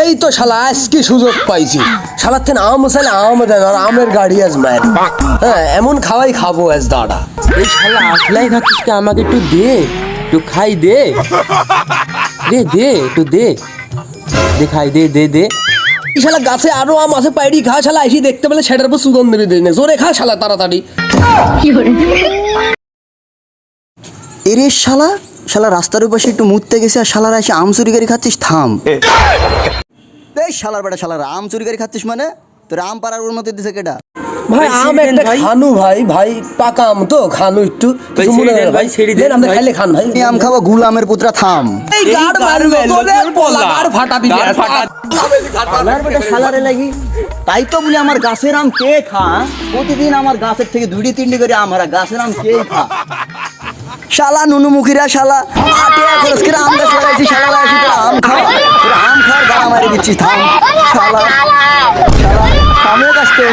এই তো শালা আজকে সুযোগ পাইছি। শালার থেকে আম চাইলে আম দেন আর আমের গাড়ি আজ মায়ের হ্যাঁ এমন খাওয়াই খাব আজ দাদা এই শালা আসলাই খাচ্ছিস কে আমাকে একটু দে একটু খাই দে। দে দে একটু দে। দে খাই দে দে দে। এই শালা গাছে আরও আম আছে পাইডি খা শালা এসে দেখতে পেলে সেটার উপর সুগন্ধ দেবে দিনে জোরে খা শালা তাড়াতাড়ি। এরে শালা শালা রাস্তার পাশে একটু মুততে গেছে আর শালারা এসে আম চুরি করে খাচ্ছিস থাম। এই শালার বেটা শালারা আম চুরি করে খাচ্ছিস মানে? তোর আম পাড়ার ওর মধ্যে দিছে কেটা ভাই আম একটা খানু ভাই ভাই পাকা আম তো খানু একটু। ভাই, কিছু মনে ছেড়ে দেন হয় ভাই, ছেড়ে দেন আপনি খাইলে খান ভাই। এই আম খাওয়া গুল আমের পুত্রা থাম। এই গাড় গাড় মারলো, তোরে পোলা। গাড় ফাটাবি গাড় ফাটা। শালার বেটা শালারে লাগি। তাই তো বলি আমার গাছের আম কে খা? প্রতিদিন আমার গাছের থেকে দুইটি তিনটি করে আম হারা গাছের আম কে খা? শালা নুনু মুখিরা শালা আটে খরচ করে আম গাছ লাগাইছি, শালা লাগাইছি তোরা আম খাও তোরা আম খাওয়ার গাড়া মারি দিচ্ছিস থাম। শালা শালা থামে গাছতে